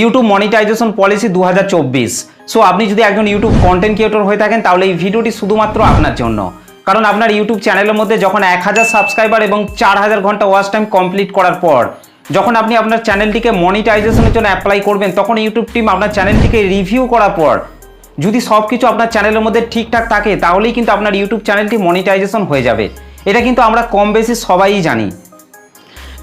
YouTube monetization policy দু হাজার চব্বিশ। সো আপনি যদি একজন ইউটিউব কন্টেন্ট ক্রিয়েটর হয়ে থাকেন, তাহলে এই ভিডিওটি শুধুমাত্র আপনার জন্য। কারণ আপনার ইউটিউব চ্যানেলের মধ্যে যখন এক হাজার সাবস্ক্রাইবার এবং চার হাজার ঘণ্টা ওয়াচ টাইম কমপ্লিট করার পর, যখন আপনি আপনার চ্যানেলটিকে মনিটাইজেশনের জন্য অ্যাপ্লাই করবেন, তখন ইউটিউব টিম আপনার চ্যানেলটিকে রিভিউ করার পর, যদি সব কিছু আপনার চ্যানেলের মধ্যে ঠিকঠাক থাকে, তাহলেই কিন্তু আপনার ইউটিউব চ্যানেলটি মনিটাইজেশন হয়ে যাবে। এটা কিন্তু আমরা কম বেশি সবাই জানি।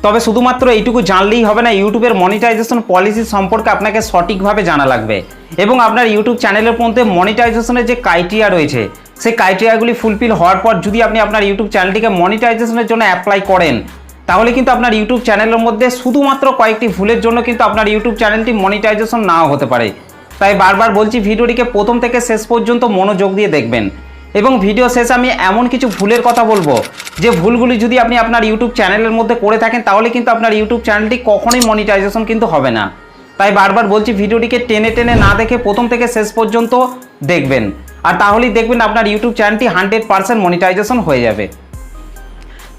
তবে শুধুমাত্র এইটুকু জানলেই হবে না, ইউটিউবের মনিটাইজেশন পলিসি সম্পর্কে আপনাকে সঠিকভাবে জানা লাগবে। এবং আপনার ইউটিউব চ্যানেলের মধ্যে মনিটাইজেশনের যে ক্রাইটেরিয়া রয়েছে, সেই ক্রাইটেরিয়াগুলি ফুলফিল হওয়ার পর যদি আপনি আপনার ইউটিউব চ্যানেলটিকে মনিটাইজেশনের জন্য অ্যাপ্লাই করেন, তাহলে কিন্তু আপনার ইউটিউব চ্যানেলের মধ্যে শুধুমাত্র কয়েকটি ভুলের জন্য কিন্তু আপনার ইউটিউব চ্যানেলটি মনিটাইজেশন নাও হতে পারে। তাই বারবার বলছি, ভিডিওটিকে প্রথম থেকে শেষ পর্যন্ত মনোযোগ দিয়ে দেখবেন। এবং ভিডিও শেষে আমি এমন কিছু ভুলের কথা বলব। যে ভুলগুলি যদি আপনি আপনার ইউটিউব চ্যানেলের মধ্যে করে থাকেন, তাহলে কিন্তু আপনার ইউটিউব চ্যানেলটি কখনোই মনিটাইজেশন কিন্তু হবে না। তাই বারবার বলছি, ভিডিওটিকে টেনে টেনে না দেখে প্রথম থেকে শেষ পর্যন্ত দেখবেন। আর তাহলেই দেখবেন আপনার ইউটিউব চ্যানেলটি হান্ড্রেড পার্সেন্ট মনিটাইজেশন হয়ে যাবে।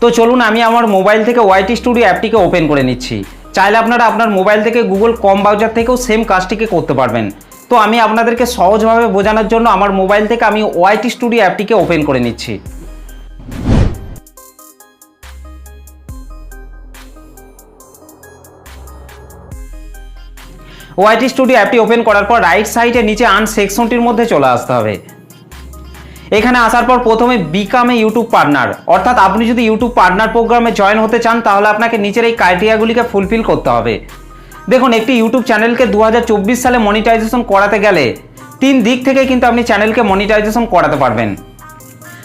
তো চলুন, আমি আমার মোবাইল থেকে ওয়াইটি স্টুডিও অ্যাপটিকে ওপেন করে নিচ্ছি। চাইলে আপনারা আপনার মোবাইল থেকে গুগল কম ব্রাউজার থেকেও সেম কাজটিকে করতে পারবেন। তো আমি আপনাদেরকে সহজভাবে বোঝানোর জন্য আমার মোবাইল থেকে আমি ওয়াইটি স্টুডিও অ্যাপটিকে ওপেন করে নিচ্ছি। ওয়াইটি স্টুডিও অ্যাপটি ওপেন করার পর রাইট সাইডে নিচে আন সেকশনটির মধ্যে চলে আসতে হবে। এখানে আসার পর প্রথমে বিকামে ইউটিউব পার্টনার অর্থাৎ আপনি যদি ইউটিউব পার্টনার প্রোগ্রামে জয়েন হতে চান, তাহলে আপনাকে নিচের এই ক্রাইটেরিয়াগুলিকে ফুলফিল করতে হবে। দেখুন, একটি ইউটিউব চ্যানেলকে দু হাজার চব্বিশ সালে মনিটাইজেশন করাতে গেলে তিন দিক থেকে কিন্তু আপনি চ্যানেলকে মনিটাইজেশন করাতে পারবেন।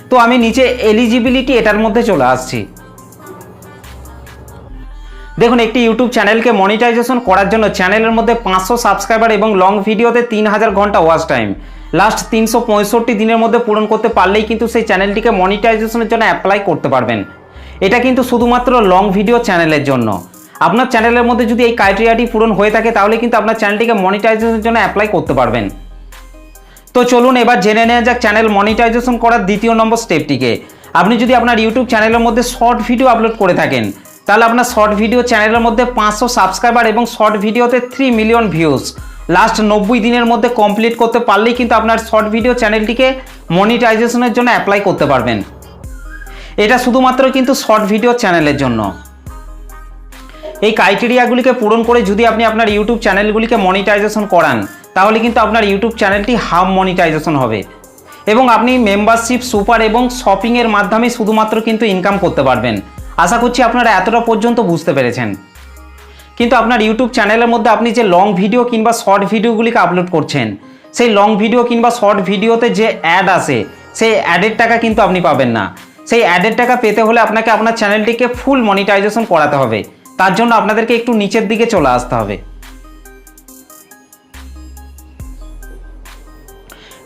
তো আমি নিচে এলিজিবিলিটি এটার মধ্যে চলে আসছি। দেখুন, একটি ইউটিউব চ্যানেলকে মনিটাইজেশন করার জন্য চ্যানেলের মধ্যে পাঁচশো সাবস্ক্রাইবার এবং লং ভিডিওতে তিন হাজার ঘণ্টা ওয়াচ টাইম লাস্ট তিনশো পঁয়ষট্টি দিনের মধ্যে পূরণ করতে পারলেই কিন্তু সেই চ্যানেলটিকে মনিটাইজেশনের জন্য অ্যাপ্লাই করতে পারবেন। এটা কিন্তু শুধুমাত্র লং ভিডিও চ্যানেলের জন্য। আপনার চ্যানেলের মধ্যে যদি এই ক্রাইটেরিয়াটি পূরণ হয়ে থাকে, তাহলে কিন্তু আপনার চ্যানেলটিকে মনিটাইজেশনের জন্য অ্যাপ্লাই করতে পারবেন। তো চলুন এবার জেনে নেওয়া যাক চ্যানেল মনিটাইজেশন করার দ্বিতীয় নম্বর স্টেপটিকে আপনি যদি আপনার ইউটিউব চ্যানেলের মধ্যে শর্ট ভিডিও আপলোড করে থাকেন, তাহলে আপনার শর্ট ভিডিও চ্যানেলের মধ্যে পাঁচশো সাবস্ক্রাইবার এবং শর্ট ভিডিওতে থ্রি মিলিয়ন ভিউজ লাস্ট নব্বই দিনের মধ্যে কমপ্লিট করতে পারলেই কিন্তু আপনার শর্ট ভিডিও চ্যানেলটিকে মনিটাইজেশনের জন্য অ্যাপ্লাই করতে পারবেন। এটা শুধুমাত্র কিন্তু শর্ট ভিডিও চ্যানেলের জন্য। এই ক্রাইটেরিয়াগুলিকে পূরণ করে যদি আপনি আপনার ইউটিউব চ্যানেলগুলিকে মনিটাইজেশন করান, তাহলে কিন্তু আপনার ইউটিউব চ্যানেলটি হাফ মনিটাইজেশন হবে। এবং আপনি মেম্বারশিপ সুপার এবং শপিংয়ের মাধ্যমে শুধুমাত্র কিন্তু ইনকাম করতে পারবেন। আশা করছি আপনারা এতটা পর্যন্ত বুঝতে পেরেছেন। কিন্তু আপনার ইউটিউব চ্যানেলের মধ্যে আপনি যে লং ভিডিও কিংবা শর্ট ভিডিওগুলিকে আপলোড করছেন, সেই লং ভিডিও কিংবা শর্ট ভিডিওতে যে অ্যাড আসে, সেই অ্যাডের টাকা কিন্তু আপনি পাবেন না। সেই অ্যাডের টাকা পেতে হলে আপনাকে আপনার চ্যানেলটিকে ফুল মনিটাইজেশন করাতে হবে। তার জন্য আপনাদেরকে একটু নিচের দিকে চলে আসতে হবে।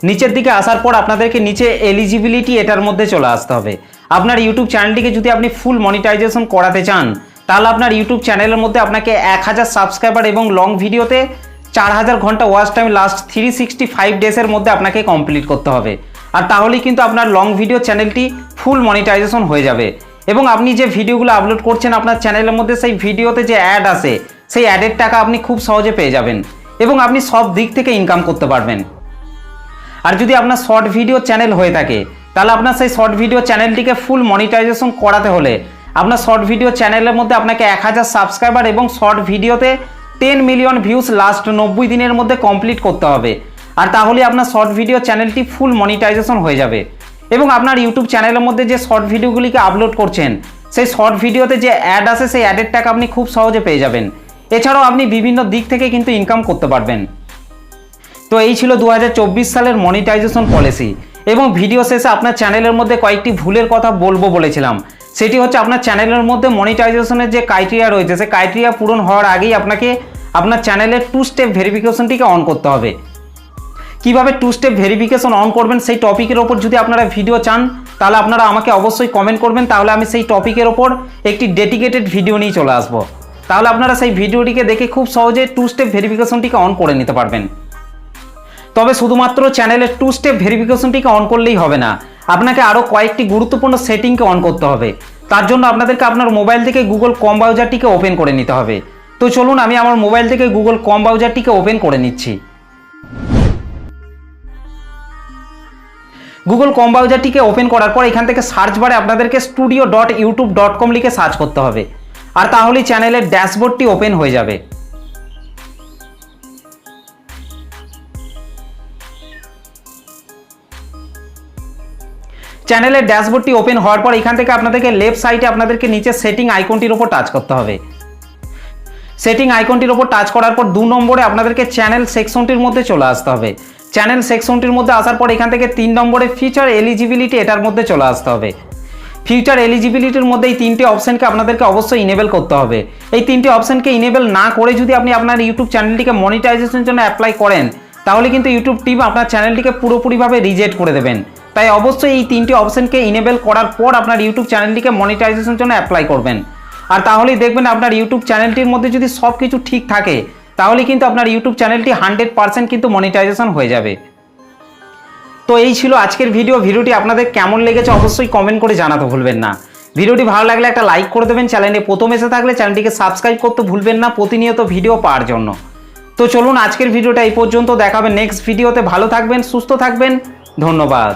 নিচের দিকে আসার পর আপনাদেরকে নিচে এলিজিবিলিটি এটার মধ্যে চলে আসতে হবে। আপনার ইউটিউব চ্যানেলটিকে যদি আপনি ফুল মনিটাইজেশন করাতে চান, তাহলে আপনার ইউটিউব চ্যানেলের মধ্যে আপনাকে এক হাজার সাবস্ক্রাইবার এবং লং ভিডিওতে চার হাজার ঘণ্টা watch time last three sixty five ডেজের মধ্যে আপনাকে কমপ্লিট করতে হবে। আর তাহলেই কিন্তু আপনার লং ভিডিও চ্যানেলটি ফুল মনিটাইজেশন হয়ে যাবে। এবং আপনি যে ভিডিওগুলো আপলোড করছেন আপনার চ্যানেলের মধ্যে সেই ভিডিওতে যে অ্যাড আসে সেই অ্যাডের টাকা আপনি খুব সহজে পেয়ে যাবেন এবং আপনি সব দিক থেকে ইনকাম করতে পারবেন। আর যদি আপনার শর্ট ভিডিও চ্যানেল হয়ে থাকে, তাহলে আপনার সেই শর্ট ভিডিও চ্যানেলটিকে ফুল মনিটাইজেশন করাতে হলে আপনার শর্ট ভিডিও চ্যানেলের মধ্যে আপনাকে এক হাজার সাবস্ক্রাইবার এবং শর্ট ভিডিওতে টেন মিলিয়ন ভিউজ লাস্ট নব্বই দিনের মধ্যে কমপ্লিট করতে হবে। আর তাহলে আপনার শর্ট ভিডিও চ্যানেলটি ফুল মনিটাইজেশন হয়ে যাবে। এবং আপনার ইউটিউব চ্যানেলের মধ্যে যে শর্ট ভিডিওগুলিকে আপলোড করছেন, সেই শর্ট ভিডিওতে যে অ্যাড আসে, সেই অ্যাডের টাকা আপনি খুব সহজে পেয়ে যাবেন। এছাড়াও আপনি বিভিন্ন দিক থেকে কিন্তু ইনকাম করতে পারবেন। তো এই ছিল দু হাজার চব্বিশ সালের মনিটাইজেশন পলিসি এবং ভিডিও শেষে আপনার চ্যানেলের মধ্যে কয়েকটি ভুলের কথা বলব বলেছিলাম। সেটি হচ্ছে আপনার চ্যানেলের মধ্যে মনিটাইজেশনের যে ক্রাইটেরিয়া রয়েছে, সেই ক্রাইটেরিয়া পূরণ হওয়ার আগেই আপনাকে আপনার চ্যানেলের টু স্টেপ ভেরিফিকেশনটিকে অন করতে হবে। কীভাবে টু স্টেপ ভেরিফিকেশন অন করবেন সেই টপিকের ওপর যদি আপনারা ভিডিও চান, তাহলে আপনারা আমাকে অবশ্যই কমেন্ট করবেন, তাহলে আমি সেই টপিকের ওপর একটি ডেডিকেটেড ভিডিও নিয়ে চলে আসব। তাহলে আপনারা সেই ভিডিওটিকে দেখে খুব সহজে টু স্টেপ ভেরিফিকেশনটিকে অন করে নিতে পারবেন। তবে শুধুমাত্র চ্যানেলের টু স্টেপ ভেরিফিকেশনটিকে অন করলেই হবে না, আপনাকে আরও কয়েকটি গুরুত্বপূর্ণ সেটিংকে অন করতে হবে। তার জন্য আপনাদেরকে আপনার মোবাইল থেকে গুগল কম ব্রাউজারটিকে ওপেন করে নিতে হবে। তো চলুন, আমি আমার মোবাইল থেকে গুগল কম ব্রাউজারটিকে ওপেন করে নিচ্ছি। গুগল কম ব্রাউজারটিকে ওপেন করার পর এখান থেকে সার্চ বারে আপনাদেরকে studio dot YouTube dot com লিখে সার্চ করতে হবে। আর তাহলেই চ্যানেলের ড্যাশবোর্ডটি ওপেন হয়ে যাবে। চ্যানেলের ড্যাশবোর্ডটি ওপেন হওয়ার পর এখান থেকে আপনাদেরকে লেফট সাইডে আপনাদেরকে নিচে সেটিং আইকনটির উপর টাচ করতে হবে। সেটিং আইকনটির উপর টাচ করার পর দু নম্বরে আপনাদেরকে চ্যানেল সেকশনটির মধ্যে চলে আসতে হবে। চ্যানেল সেকশনটির মধ্যে আসার পর এখান থেকে তিন নম্বরে ফিউচার এলিজিবিলিটি এটার মধ্যে চলে আসতে হবে। ফিউচার এলিজিবিলিটির মধ্যে এই তিনটি অপশনকে আপনাদেরকে অবশ্যই ইনেবল করতে হবে। এই তিনটে অপশনকে ইনেবল না করে যদি আপনি আপনার ইউটিউব চ্যানেলটিকে মনিটাইজেশনের জন্য অ্যাপ্লাই করেন, তাহলে কিন্তু ইউটিউব টিম আপনার চ্যানেলটিকে পুরোপুরিভাবে রিজেক্ট করে দেবেন। তাই অবশ্যই এই তিনটি অপশনকে ইনেবল করার পর আপনার ইউটিউব চ্যানেলটিকে মনিটাইজেশনের জন্য অ্যাপ্লাই করবেন। আর তাহলেই দেখবেন আপনার ইউটিউব চ্যানেলটির মধ্যে যদি সব কিছু ঠিক থাকে তাহলে কিন্তু আপনার ইউটিউব চ্যানেলটি হান্ড্রেড পার্সেন্ট কিন্তু মনিটাইজেশন হয়ে যাবে। তো এই ছিল আজকের ভিডিও ভিডিওটি আপনাদের কেমন লেগেছে অবশ্যই কমেন্ট করে জানাতে ভুলবেন না। ভিডিওটি ভালো লাগলে একটা লাইক করে দেবেন। চ্যানেলে প্রথম এসে থাকলে চ্যানেলটিকে সাবস্ক্রাইব করতে ভুলবেন না প্রতিনিয়ত ভিডিও পাওয়ার জন্য। তো চলুন আজকের ভিডিওটা এই পর্যন্ত দেখাবেন নেক্সট ভিডিওতে ভালো থাকবেন, সুস্থ থাকবেন। ধন্যবাদ।